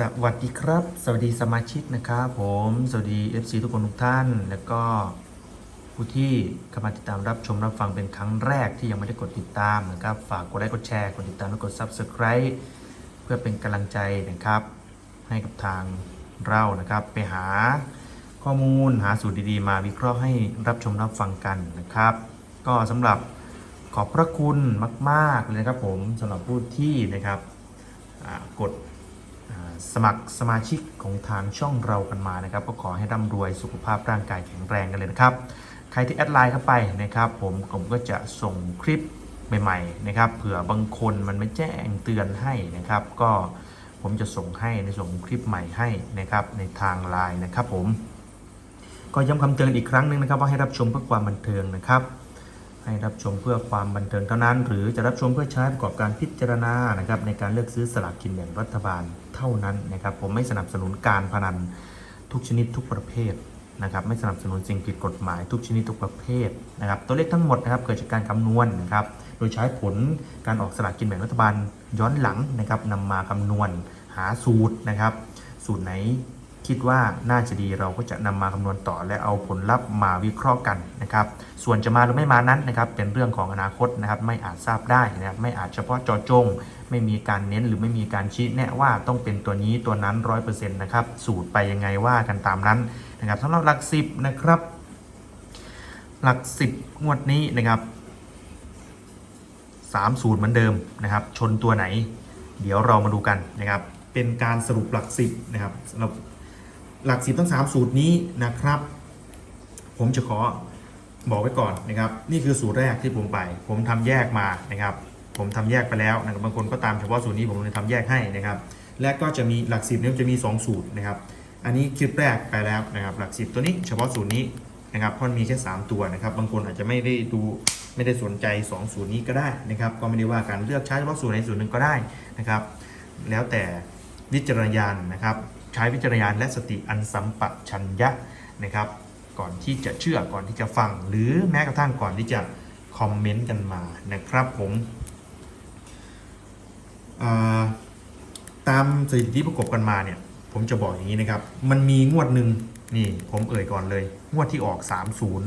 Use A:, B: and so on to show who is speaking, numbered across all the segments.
A: สวัสดีครับ สวัสดีสมาชิกนะครับผม สวัสดี FC ทุกคนทุกท่าน แล้วก็ผู้ที่เข้ามาติดตามรับชมรับฟังเป็นครั้งแรกที่ยังไม่ได้กดติดตามนะครับ ฝากกดไลค์กดแชร์กดติดตามและกด Subscribe เพื่อเป็นกำลังใจนะครับ ให้กับทางเรานะครับ ไปหาข้อมูลหาสูตรดีๆ มาวิเคราะห์ให้รับชมรับฟังกันนะครับ ก็สำหรับขอบพระคุณมาก ๆ เลยนะครับผมสำหรับผู้ที่นะครับกด สมัครสมาชิกของทางช่องเรากันมานะครับ ก็ขอให้ร่ำรวยสุขภาพร่างกายแข็งแรงกันเลยนะครับ ใครที่แอดไลน์เข้าไปนะครับ ผมผมก็จะส่งคลิปใหม่ๆนะครับเผื่อบางคนมันไม่แจ้งเตือนให้นะครับ ก็ผมจะส่งให้ในส่งคลิปใหม่ให้นะครับในทางไลน์นะครับผมก็ย้ำคำเตือนอีกครั้งหนึ่งนะครับว่าให้รับชมเพื่อความบันเทิงนะครับ ให้รับชมเพื่อความบันเทิงเท่านั้น หรือจะรับชมเพื่อใช้ประกอบการพิจารณานะครับในการเลือกซื้อสลากกินแบ่งรัฐบาลเท่านั้นนะครับ ผมไม่สนับสนุนการพนันทุกชนิดทุกประเภทนะครับไม่สนับสนุนสิ่งผิดกฎหมายทุกชนิดทุกประเภทนะครับตัวเลขทั้งหมดนะครับเกิดจากการคำนวณนะครับโดยใช้ผลการออกสลากกินแบ่งรัฐบาลย้อนหลังนะครับนำมาคำนวณหาสูตรนะครับสูตรไหน คิดว่าน่าจะดีเราก็จะนำมาคำนวณต่อและเอาผลลัพธ์มาวิเคราะห์กันนะครับ ส่วนจะมาหรือไม่มานั้นนะครับ เป็นเรื่องของอนาคตนะครับ ไม่อาจทราบได้นะครับ ไม่อาจเฉพาะจาะจง ไม่มีการเน้นหรือไม่มีการชี้แนะว่าต้องเป็นตัวนี้ตัวนั้นร้อยเปอร์เซ็นต์นะครับ สูตรไปยังไงว่ากันตามนั้นนะครับสำหรับหลักสิบนะครับ หลักสิบงวดนี้นะครับสามสูตรเหมือนเดิมนะครับ ชนตัวไหน เดี๋ยวเรามาดูกันนะครับ เป็นการสรุปหลักสิบนะครับสำหรับ หลักสิบทั้งสามสูตรนี้นะครับ ผมจะขอบอกไว้ก่อนนะครับ นี่คือสูตรแรกที่ผมไป ผมทำแยกมานะครับ ผมทำแยกไปแล้วนะครับบางคนก็ตามเฉพาะสูตรนี้ผมเลยทำแยกให้นะครับ และก็จะมีหลักสิบนี้จะมี 2 สูตรนะครับ อันนี้คลิปแรกไปแล้วนะครับ หลักสิบตัวนี้เฉพาะสูตรนี้นะครับเพราะมีแค่ 3 ตัวนะครับ บางคนอาจจะไม่ได้ดูไม่ได้สนใจ 2 สูตรนี้ก็ได้นะครับ ก็ไม่ได้ว่าการเลือกใช้เฉพาะสูตรในสูตรหนึ่งก็ได้นะครับ แล้วแต่วิจารณญาณนะครับ ใช้วิจารณญาณและสติอันสัมปชัญญะนะครับ ก่อนที่จะเชื่อก่อนที่จะฟัง หรือแม้กระทั่งก่อนที่จะคอมเมนต์กันมานะครับผมาตามสถิติที่ประกบกันมาเนี่ย ผมจะบอกอย่างนี้นะครับ มันมีงวดหนึ่งนี่ผมเอ่ยก่อนเลย งวดที่ออก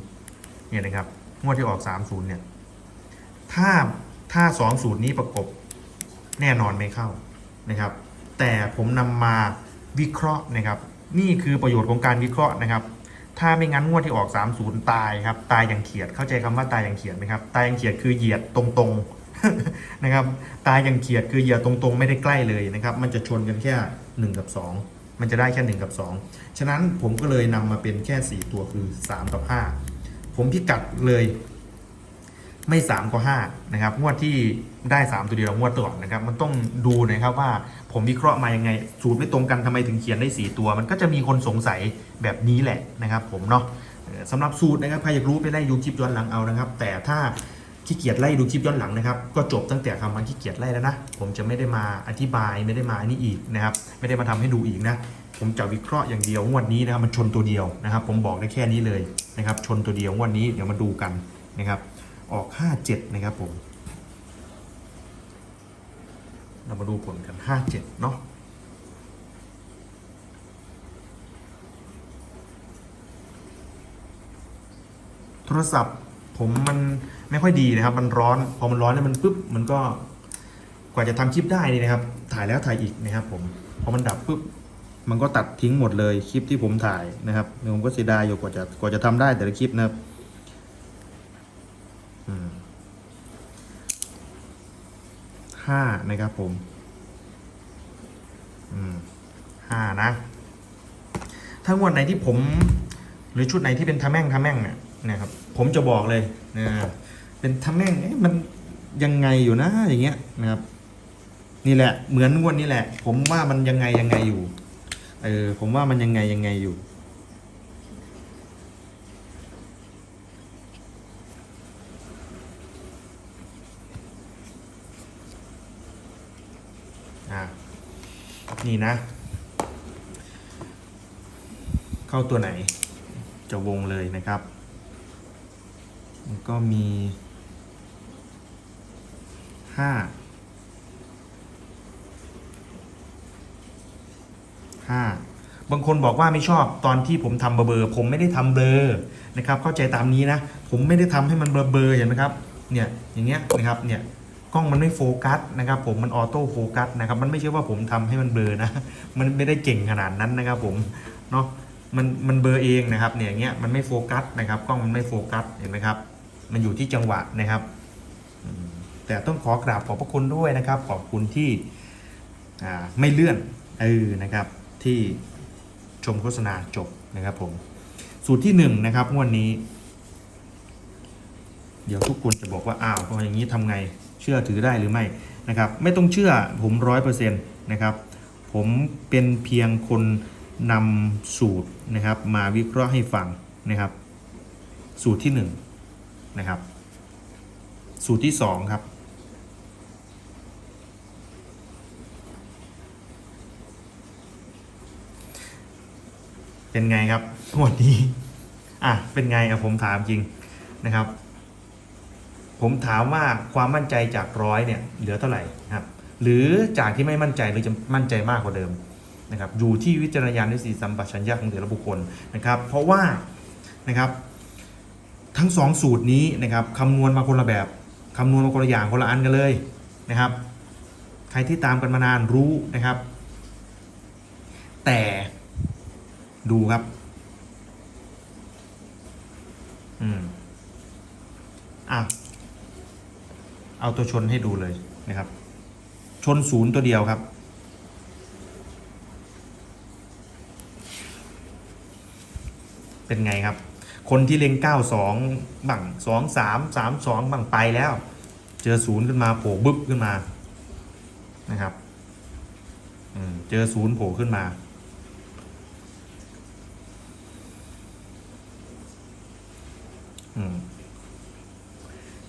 A: 30เนี่ยนะครับ งวดที่ออก 30เนี่ย ถ้าถ้าสองสูตรนี้ประกบแน่นอนไม่เข้านะครับ แต่ผมนำมา วิเคราะห์นะครับ นี่คือประโยชน์ของการวิเคราะห์นะครับ ถ้าไม่งั้นงวดที่ออก 30 ตายครับ ตายอย่างเขียด เข้าใจคำว่าตายอย่างเขียดไหมครับ ตายอย่างเขียดคือเหยียดตรงๆนะครับ ตายอย่างเขียดคือเหยียดตรงๆ ไม่ได้ใกล้เลยนะครับ มันจะชนกันแค่ 1 กับ 2 มันจะได้แค่ 1 กับ 2 ฉะนั้นผมก็เลยนำมาเป็นแค่ 4 ตัวคือ 3 กับ 5 ผมพิกัดเลย ไม่ 3 ก็ 5 นะครับ งวดที่ได้ 3 ตัวเดียวงวดต่อนนะครับ มันต้องดูนะครับว่าผมวิเคราะห์มายังไง สูตรไม่ตรงกันทำไมถึงเขียนได้ 4 ตัว มันก็จะมีคนสงสัยแบบนี้แหละนะครับผมเนาะสำหรับสูตรนะครับใครอยากรู้ไปไล่ดูคลิปย้อนหลังเอานะครับ แต่ถ้าขี้เกียจไล่ดูคลิปย้อนหลังนะครับ ก็จบตั้งแต่คำว่าขี้เกียจไล่แล้วนะ ผมจะไม่ได้มาอธิบายไม่ได้มาอันนี้อีกนะครับ ไม่ได้มาทำให้ดูอีกนะผมจะวิเคราะห์อย่างเดียวงวดนี้นะครับมันชนตัวเดียวนะครับ ผมบอกได้แค่นี้เลยนะครับ ชนตัวเดียวงวดนี้เดี๋ยวมาดูกันนะครับ ออก 57 นะครับผม เรามาดูผลกัน 57 เนาะโทรศัพท์ผมมันไม่ค่อยดีนะครับ มันร้อน พอมันร้อนเนี่ยมันปุ๊บ มันก็กว่าจะทำคลิปได้นี่นะครับ ถ่ายแล้วถ่ายอีกนะครับ ผม พอมันดับปุ๊บ มันก็ตัดทิ้งหมดเลยคลิปที่ผมถ่ายนะครับผมก็เสียดายอยู่กว่าจะกว่าจะทำได้แต่ละคลิปนะครับ ห้านะครับผมอืมห้านะ ถ้างวดไหนที่ผม หรือชุดไหนที่เป็นทาแม่งทาแม่งเนี่ยนะครับ ผมจะบอกเลยนะเป็นทาแม่งเอ๊ะมันยังไงอยู่นะอย่างเงี้ยนะครับ นี่แหละ เหมือนงวดนี้แหละ ผมว่ามันยังไงยังไงอยู่เออผมว่ามันยังไงยังไงอยู่ อะ นี่นะ เข้าตัวไหน จะวงเลยนะครับ มันก็มีห้าห้าบางคนบอกว่าไม่ชอบตอนที่ผมทำเบอร์เบอร์ผมไม่ได้ทำเบลอนะครับ เข้าใจตามนี้นะ ผมไม่ได้ทำให้มันเบลอเบลอเห็นไหมครับ เนี่ยอย่างเงี้ยนะครับเนี่ย กล้องมันไม่โฟกัสนะครับผมมันออโต้โฟกัสนะครับมันไม่ใช่ว่าผมทำให้มันเบลอนะ มันไม่ได้เก่งขนาดนั้นนะครับผมเนาะมันมันเบลอเองนะครับเนี่ยอย่างเงี้ยมันไม่โฟกัสนะครับกล้องมันไม่โฟกัสเห็นไหมครับ มันอยู่ที่จังหวะนะครับแต่ต้องขอกราบขอบพระคุณด้วยนะครับ ขอบคุณที่ไม่เลื่อนเออนะครับ ที่ชมโฆษณาจบนะครับผมสูตรที่หนึ่งนะครับงวดนนี้ เดี๋ยวทุกคนจะบอกว่าอ้าวพออย่างนี้ทำไง เชื่อถือได้หรือไม่นะครับไม่ต้องเชื่อผมร้อยเปอร์เซ็นต์นะครับผมเป็นเพียงคนนำสูตรนะครับมาวิเคราะห์ให้ฟังนะครับ สูตรที่หนึ่งนะครับสูตรที่สองครับเป็นไงครับงวดนี้อะเป็นไงอะผมถามจริงนะครับ ผมถามว่าความมั่นใจจากร้อยเนี่ยเหลือเท่าไหร่ครับ หรือจากที่ไม่มั่นใจหรือจะมั่นใจมากกว่าเดิมนะครับอยู่ที่วิจารณญาณและสีสัมปชัญญะของแต่ละบุคคลนะครับ เพราะว่านะครับทั้งสองสูตรนี้นะครับคำนวณมาคนละแบบคำนวณมาคนละอย่างคนละอันกันเลยนะครับ ใครที่ตามกันมานานรู้นะครับ แต่ดูครับอืมอะ เอาตัวชนให้ดูเลยนะครับ ชนศูนย์ตัวเดียวครับ เป็นไงครับ คนที่เล็ง 92 บัง2 3 3 2 บังไปแล้ว เจอศูนย์ขึ้นมาโผล่บึ๊บขึ้นมานะครับเจอศูนย์โผล่ขึ้นมา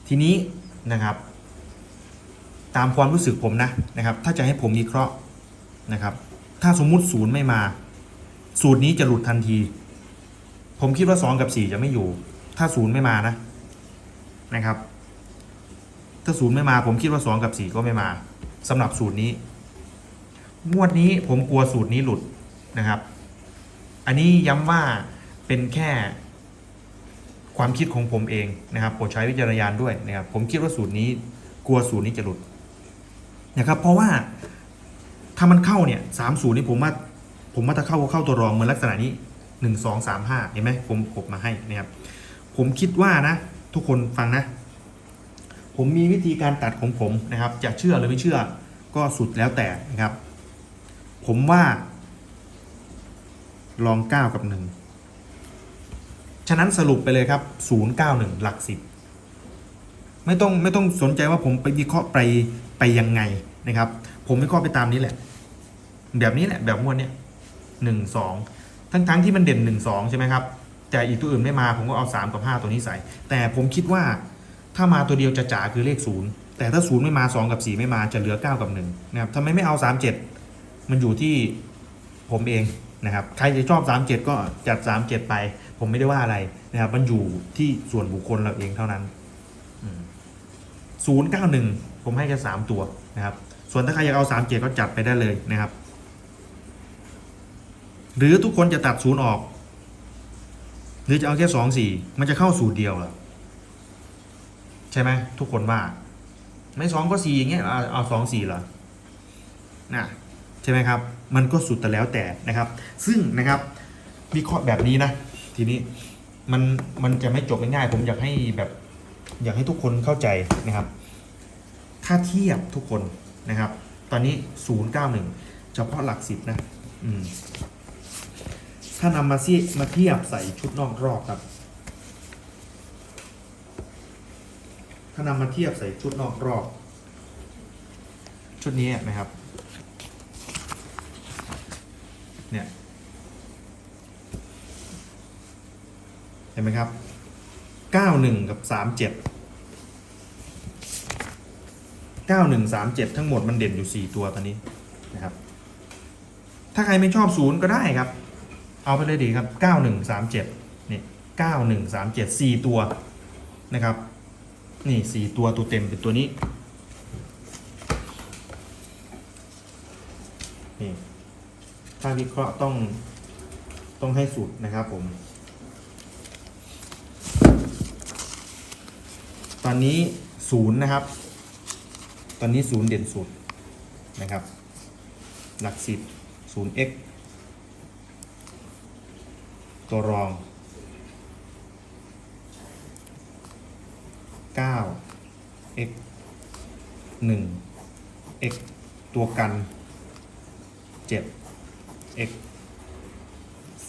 A: ทีนี้นะครับ ตามความรู้สึกผมนะนะครับ ถ้าจะให้ผมวิเคราะห์นะครับ ถ้าสมมุติศูนย์ไม่มา สูตรนี้จะหลุดทันที ผมคิดว่า 2 กับ 4 จะไม่อยู่ ถ้าศูนย์ไม่มานะนะครับ ถ้าศูนย์ไม่มาผมคิดว่า 2 กับ 4 ก็ไม่มาสำหรับสูตรนี้งวดนี้ผมกลัวสูตรนี้หลุดนะครับ อันนี้ย้ำว่าเป็นแค่ความคิดของผมเองนะครับโปรดใช้วิจารณญาณด้วยนะครับ ผมคิดว่าสูตรนี้กลัวสูตรนี้จะหลุด นะครับ เพราะว่าถ้ามันเข้าเนี่ยสามสูตรนี้ผมว่าผมว่าถ้าเข้าก็เข้าตัวรองเหมือนลักษณะนี้หนึ่งสองสามห้าเห็นไหมผมผมมาให้นะครับ ผมคิดว่านะ ทุกคนฟังนะ ผมมีวิธีการตัดของผมนะครับ จะเชื่อหรือไม่เชื่อก็สุดแล้วแต่นะครับ ผมว่า ลองเก้ากับหนึ่งฉะนั้นสรุปไปเลยครับ091หลักสิบไม่ต้องไม่ต้องสนใจว่าผมไปวิเคราะห์ไป ไปยังไงนะครับ ผมวิเคราะห์ไปตามนี้แหละ แบบนี้แหละแบบงวดเนี้ยหนึ่งสองทั้งทั้งที่มันเด่นหนึ่งสองใช่ไหมครับแต่อีกตัวอื่นไม่มาผมก็เอาสามกับห้าตัวนี้ใส่ แต่ผมคิดว่าถ้ามาตัวเดียวจะจ๋าคือเลขศูนย์แต่ถ้าศูนย์ไม่มาสองกับสี่ไม่มาจะเหลือเก้ากับหนึ่งนะครับทำไมไม่เอาสามเจ็ดมันอยู่ที่ผมเองนะครับใครจะชอบสามเจ็ดก็จัดสามเจ็ดไป ผมไม่ได้ว่าอะไรนะครับมันอยู่ที่ส่วนบุคคลเราเองเท่านั้น ศูนย์เก้าหนึ่งผมให้แค่สามตัวนะครับ ส่วนถ้าใครอยากเอาสามเจ็ดก็จัดไปได้เลยนะครับ หรือทุกคนจะตัดศูนย์ออก หรือจะเอาแค่สองสี่มันจะเข้าสูตรเดียวเหรอใช่ไหมทุกคนว่า ไม่สองก็สี่อย่างเงี้ยเอาเอาสองสี่เหรอนะใช่ไหมครับ มันก็สุดแต่แล้วแต่นะครับ ซึ่งนะครับวิเคราะห์แบบนี้นะ ทีนี้มันมันจะไม่จบง่ายๆผมอยากให้แบบ อยากให้ทุกคนเข้าใจนะครับ ถ้าเทียบทุกคนนะครับ ตอนนี้ 091 เฉพาะหลักสิบนะถ้านำมาเทียมาเทียบใส่ชุดนอกรอบครับ ถ้านำมาเทียบใส่ชุดนอกรอบ ชุดนี้นะครับ เนี่ยเห็นไหมครับ 91 กับ 37 91 37 ทั้งหมดมันเด่นอยู่ 4 ตัวตอนนี้นะครับ ถ้าใครไม่ชอบศูนย์ก็ได้ครับ เอาไปเลยดีครับ 91 37นี่91 37 4 ตัวนะครับ นี่ 4 ตัวตัวเต็มเป็นตัวนี้นี่ถ้าวิเคราะห์ต้องต้องให้สุดนะครับผม ตอนนี้ศูนย์นะครับ อนนี้ศูนย์เด่นสุดนะครับ หลักสิบศูนย์ x ตัวรอง 9 x 1 x ตัวกัน 7 x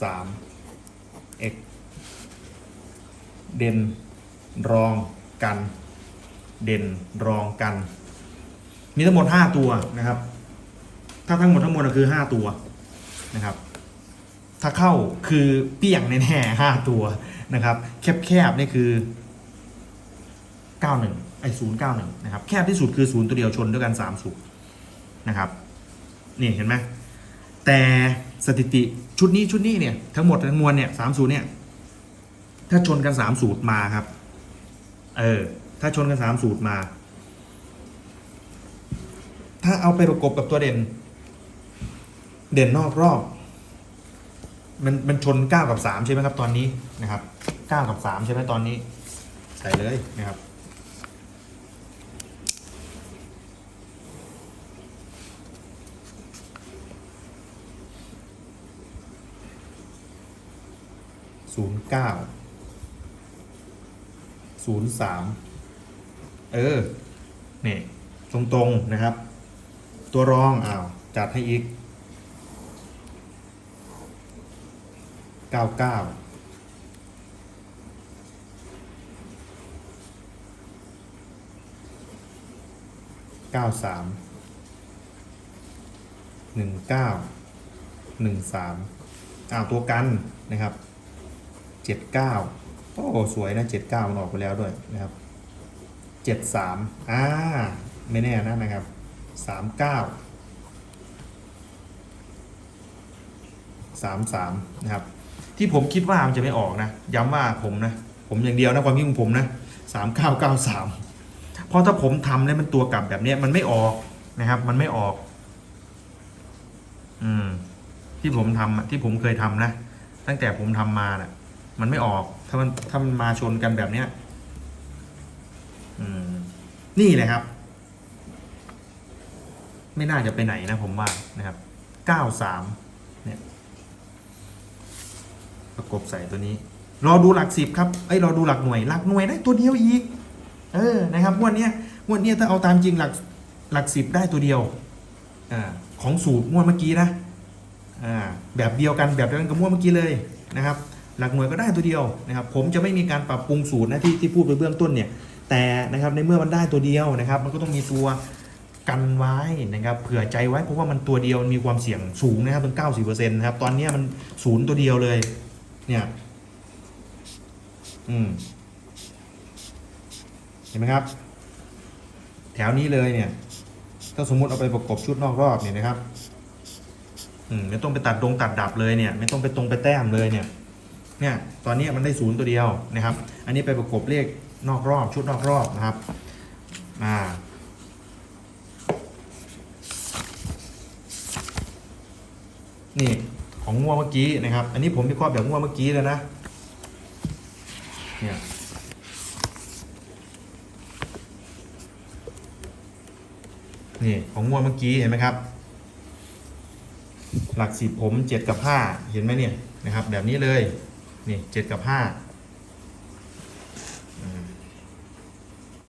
A: 3 x เด่นรองกัน เด่นรองกัน มีทั้งหมด5ตัวนะครับ ถ้าทั้งหมดทั้งมวลก็คือ5ตัวนะครับ ถ้าเข้าคือเปี้ยงแน่ๆห้าตัวนะครับ แคบๆนี่คือ91ไอ้ศูนย์เก้าหนึ่งนะครับ แคบที่สุดคือศูนย์ตัวเดียวชนด้วยกัน3สูตรนะครับนี่เห็นไหมแต่สถิติชุดนี้ชุดนี้เนี่ยทั้งหมดทั้งมวลเนี่ยสามสูตรเนี่ย ถ้าชนกันสามสูตรมาครับ เออ ถ้าชนกันสามสูตรมา ถ้าเอาไปประกบกับตัวเด่น เด่นนอกรอบ มันมันชนเก้ากับสามใช่ไหมครับ ตอนนี้นะครับเก้ากับสามใช่ไหมตอนนี้ ใส่เลยนะครับศูนย์เก้าศูนย์สามเออ นี่ ตรง ๆ นะครับ ตัวรองอ้าวจัดให้อีกเก้าเก้าเก้าสามหนึ่งเก้าหนึ่งสามอ้าวตัวกันนะครับเจ็ดเก้าโอ้สวยนะเจ็ดเก้ามันออกไปแล้วด้วยนะครับเจ็ดสามอ่าไม่แน่นะนะครับ สามเก้าสามสามนะครับ ที่ผมคิดว่ามันจะไม่ออกนะ ย้ำว่าผมนะ ผมอย่างเดียวนะความคิดของผมนะสามเก้าเก้าสามเพราะถ้าผมทำแล้วมันตัวกลับแบบเนี้ยมันไม่ออกนะครับ มันไม่ออก อืม ที่ผมทำที่ผมเคยทำนะตั้งแต่ผมทำมาน่ะ มันไม่ออก ถ้ามันถ้ามันมาชนกันแบบเนี้ย อืม นี่เลยครับ ไม่น่าจะไปไหนนะผมว่านะครับเก้าสามเนี่ย ประกบใส่ตัวนี้ รอดูหลักสิบครับ เอ้ยรอดูหลักหน่วย หลักหน่วยได้ตัวเดียวอีก เออ นะครับงวดเนี้ยงวดเนี้ยถ้าเอาตามจริงหลักหลักสิบได้ตัวเดียว อ่า ของสูตรงวดเมื่อกี้นะ อ่า แบบเดียวกันแบบเดียวกันกับงวดเมื่อกี้เลยนะครับ หลักหน่วยก็ได้ตัวเดียวนะครับ ผมจะไม่มีการปรับปรุงสูตรนะที่ที่พูดไปเบื้องต้นเนี่ย แต่นะครับในเมื่อมันได้ตัวเดียวนะครับ มันก็ต้องมีตัว กันไว้นะครับเผื่อใจไว้เพราะว่ามันตัวเดียวมันมีความเสี่ยงสูงนะครับเป็นเก้าสิบเปอร์เซ็นต์นะครับตอนนี้มันศูนย์ตัวเดียวเลย เนี่ยอืมเห็นไหมครับ แถวนี้เลยเนี่ย ถ้าสมมุติเอาไปประกบชุดนอกรอบเนี่ยนะครับ อืมไม่ต้องไปตัดดงตัดดับเลยเนี่ย ไม่ต้องไปตรงไปแต้มเลยเนี่ย เนี่ย ตอนนี้มันได้ศูนย์ตัวเดียวนะครับ อันนี้ไปประกบเลขนอกรอบชุดนอกรอบนะครับ อ่า นี่ของง่วเมื่อกี้นะครับ อันนี้ผมวิเคราะห์แบบง่วเมื่อกี้แล้วนะ เนี่ย นี่ของง่วเมื่อกี้เห็นไหมครับ หลักสิบผมเจ็ดกับห้าเห็นไหมเนี่ยนะครับ แบบนี้เลย นี่เจ็ดกับห้า